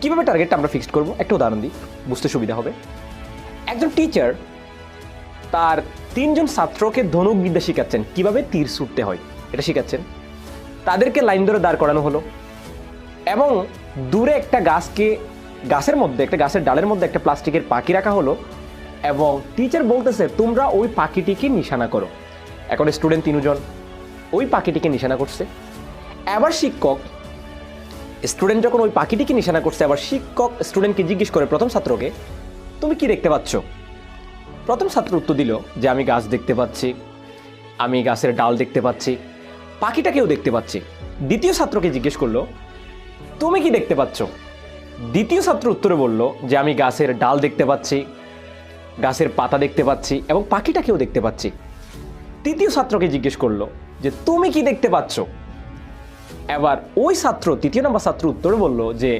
কীভাবে টার্গেটটা আমরা ফিক্সড করব? একটা উদাহরণ দিই, বুঝতে সুবিধা হবে। একজন টিচার তার তিনজন ছাত্রকে ধনুক বিদ্যা শেখাচ্ছেন। কীভাবে? তীর ছুটতে হয়। এটা শেখাচ্ছেন। তাদেরকে লাইন ধরে দাঁড় করানো হলো। এবং দূরে একটা গাছকে, গাছের মধ্যে, একটা গাছের ডালের মধ্যে একটা প্লাস্টিকের পাখি রাখা হলো এবং টিচার বলতেছে, তোমরা ওই পাখিটিকে নিশানা করো। এখন স্টুডেন্ট তিনজন, ওই পাখিটিকে নিশানা করছে। এবার শিক্ষক স্টুডেন্ট যখন ওই পাখিটিকে নিশানা করছে, আবার শিক্ষক স্টুডেন্টকে জিজ্ঞেস করে, প্রথম ছাত্রকে? তুমি কি দেখতে পাচ্ছ? প্রথম ছাত্র উত্তর দিল যে, আমি গাছ দেখতে পাচ্ছি। আমি গাছের ডাল দেখতে পাচ্ছি। পাখিটাকেও দেখতে পাচ্ছি। দ্বিতীয় ছাত্রকে জিজ্ঞেস করল, তুমি কি দেখতে পাচ্ছ? দ্বিতীয় ছাত্র উত্তরে বলল যে, আমি গাছের ডাল দেখতে পাচ্ছি, গাছের পাতা দেখতে পাচ্ছি এবং পাখিটাকেও দেখতে পাচ্ছি। তৃতীয় ছাত্রকে জিজ্ঞেস করল যে, তুমি কি দেখতে পাচ্ছ? এবার ওই ছাত্র তৃতীয় নম্বর ছাত্র উত্তর বলল যে